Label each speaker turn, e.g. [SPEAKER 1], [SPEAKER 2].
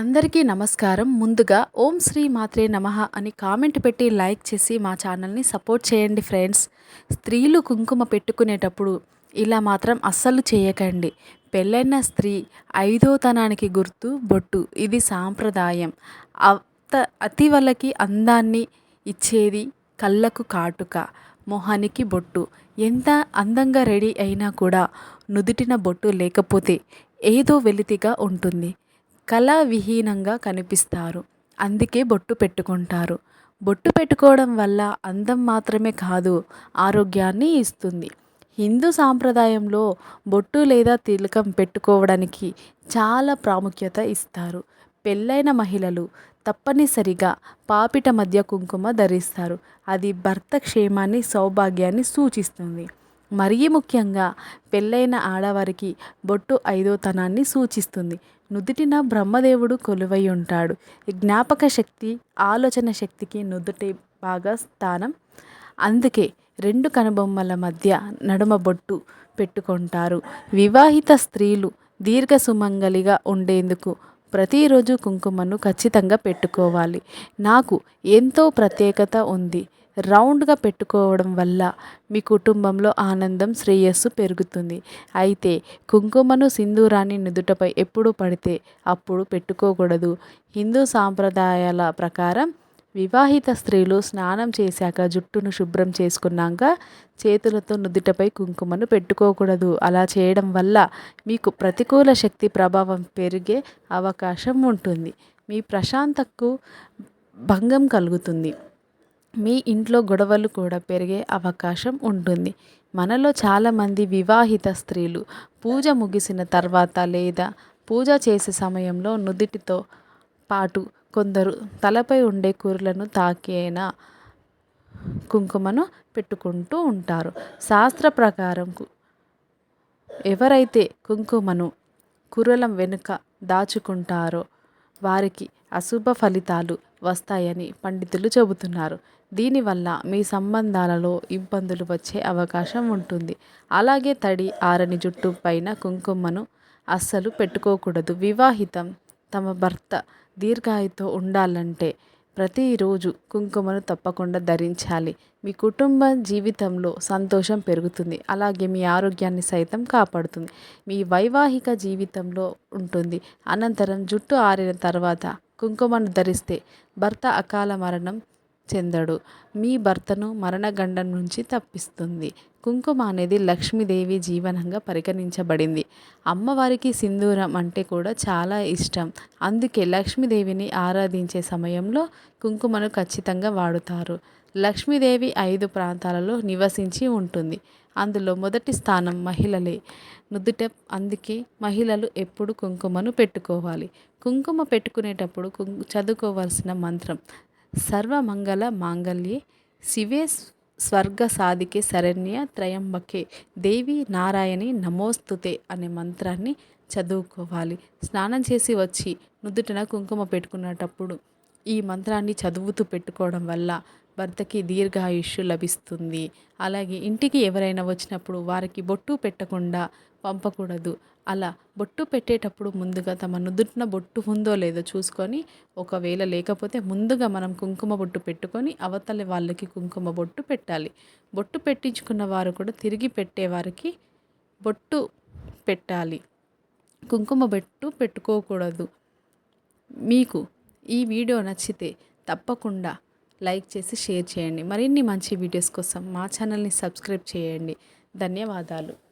[SPEAKER 1] అందరికీ నమస్కారం. ముందుగా ఓం శ్రీ మాత్రే నమః అని కామెంట్ పెట్టి లైక్ చేసి మా ఛానల్ని సపోర్ట్ చేయండి ఫ్రెండ్స్. స్త్రీలు కుంకుమ పెట్టుకునేటప్పుడు ఇలా మాత్రం అస్సలు చేయకండి. పెళ్ళైన స్త్రీ ఐదోతనానికి గుర్తు బొట్టు. ఇది సాంప్రదాయం. అత్త అతి వాళ్ళకి అందాన్ని ఇచ్చేది కళ్ళకు కాటుక మొహానికి బొట్టు. ఎంత అందంగా రెడీ అయినా కూడా నుదుటిన బొట్టు లేకపోతే ఏదో వెలితిగా ఉంటుంది. కళావిహీనంగా కనిపిస్తారు. అందుకే బొట్టు పెట్టుకుంటారు. బొట్టు పెట్టుకోవడం వల్ల అందం మాత్రమే కాదు ఆరోగ్యాన్ని ఇస్తుంది. హిందూ సాంప్రదాయంలో బొట్టు లేదా తిలకం పెట్టుకోవడానికి చాలా ప్రాముఖ్యత ఇస్తారు. పెళ్ళైన మహిళలు తప్పనిసరిగా పాపిట మధ్య కుంకుమ ధరిస్తారు. అది భర్త క్షేమాన్ని సౌభాగ్యాన్ని సూచిస్తుంది. మరీ ముఖ్యంగా పెళ్ళైన ఆడవారికి బొట్టు ఐదోతనాన్ని సూచిస్తుంది. నుదుటిన బ్రహ్మదేవుడు కొలువై ఉంటాడు. జ్ఞాపక శక్తి ఆలోచన శక్తికి నుదుటి బాగా స్థానం. అందుకే రెండు కనుబొమ్మల మధ్య నడుమ బొట్టు పెట్టుకుంటారు. వివాహిత స్త్రీలు దీర్ఘ సుమంగలిగా ఉండేందుకు ప్రతిరోజు కుంకుమను ఖచ్చితంగా పెట్టుకోవాలి. నాకు ఎంతో ప్రత్యేకత ఉంది. రౌండ్గా పెట్టుకోవడం వల్ల మీ కుటుంబంలో ఆనందం శ్రేయస్సు పెరుగుతుంది. అయితే కుంకుమను సింధూరాన్ని నుదుటపై ఎప్పుడు పడితే అప్పుడు పెట్టుకోకూడదు. హిందూ సాంప్రదాయాల ప్రకారం వివాహిత స్త్రీలు స్నానం చేశాక జుట్టును శుభ్రం చేసుకున్నాక చేతులతో నుదుటపై కుంకుమను పెట్టుకోకూడదు. అలా చేయడం వల్ల మీకు ప్రతికూల శక్తి ప్రభావం పెరిగే అవకాశం ఉంటుంది. మీ ప్రశాంతకు భంగం కలుగుతుంది. మీ ఇంట్లో గొడవలు కూడా పెరిగే అవకాశం ఉంటుంది. మనలో చాలామంది వివాహిత స్త్రీలు పూజ ముగిసిన తర్వాత లేదా పూజ చేసే సమయంలో నుదిటితో పాటు కొందరు తలపై ఉండే కూరలను తాకేనా కుంకుమను పెట్టుకుంటూ ఉంటారు. శాస్త్ర ప్రకారం ఎవరైతే కుంకుమను కురలం వెనుక దాచుకుంటారో వారికి అశుభ ఫలితాలు వస్తాయని పండితులు చెబుతున్నారు. దీనివల్ల మీ సంబంధాలలో ఇబ్బందులు వచ్చే అవకాశం ఉంటుంది. అలాగే తడి ఆరని జుట్టు పైన కుంకుమను అస్సలు పెట్టుకోకూడదు. వివాహితం తమ భర్త దీర్ఘాయుతో ఉండాలంటే ప్రతిరోజు కుంకుమను తప్పకుండా ధరించాలి. మీ కుటుంబ జీవితంలో సంతోషం పెరుగుతుంది. అలాగే మీ ఆరోగ్యాన్ని సైతం కాపాడుతుంది. మీ వైవాహిక జీవితంలో ఉంటుంది. అనంతరం జుట్టు ఆరిన తర్వాత కుంకుమను ధరిస్తే భర్త అకాల మరణం చెందడు. మీ భర్తను మరణగండం నుంచి తప్పిస్తుంది. కుంకుమ అనేది లక్ష్మీదేవి జీవనంగా పరిగణించబడింది. అమ్మవారికి సింధూరం అంటే కూడా చాలా ఇష్టం. అందుకే లక్ష్మీదేవిని ఆరాధించే సమయంలో కుంకుమను ఖచ్చితంగా వాడుతారు. లక్ష్మీదేవి ఐదు ప్రాంతాలలో నివసించి ఉంటుంది. అందులో మొదటి స్థానం మహిళలే. నుదుట అందుకే మహిళలు ఎప్పుడు కుంకుమను పెట్టుకోవాలి. కుంకుమ పెట్టుకునేటప్పుడు కుంకు చదువుకోవాల్సిన మంత్రం. సర్వమంగళ మాంగళ్యే శివే స్వర్గ సాధికే శరణ్య త్రయంబకే దేవి నారాయణి నమోస్తుతే అనే మంత్రాన్ని చదువుకోవాలి. స్నానం చేసి వచ్చి నుదుటిన కుంకుమ పెట్టుకునేటప్పుడు ఈ మంత్రాన్ని చదువుతూ పెట్టుకోవడం వల్ల భర్తకి దీర్ఘాయుష్యు లభిస్తుంది. అలాగే ఇంటికి ఎవరైనా వచ్చినప్పుడు వారికి బొట్టు పెట్టకుండా పంపకూడదు. అలా బొట్టు పెట్టేటప్పుడు ముందుగా తమ నుదుటిన బొట్టు ఉందో లేదో చూసుకొని ఒకవేళ లేకపోతే ముందుగా మనం కుంకుమ బొట్టు పెట్టుకొని అవతలి వాళ్ళకి కుంకుమ బొట్టు పెట్టాలి. బొట్టు పెట్టించుకున్న వారు కూడా తిరిగి పెట్టేవారికి బొట్టు పెట్టాలి. కుంకుమ బొట్టు పెట్టుకోకూడదు. మీకు ఈ వీడియో నచ్చితే తప్పకుండా లైక్ చేసి షేర్ చేయండి. మరిన్ని మంచి వీడియోస్ కోసం మా ఛానల్ని సబ్స్క్రైబ్ చేయండి. ధన్యవాదాలు.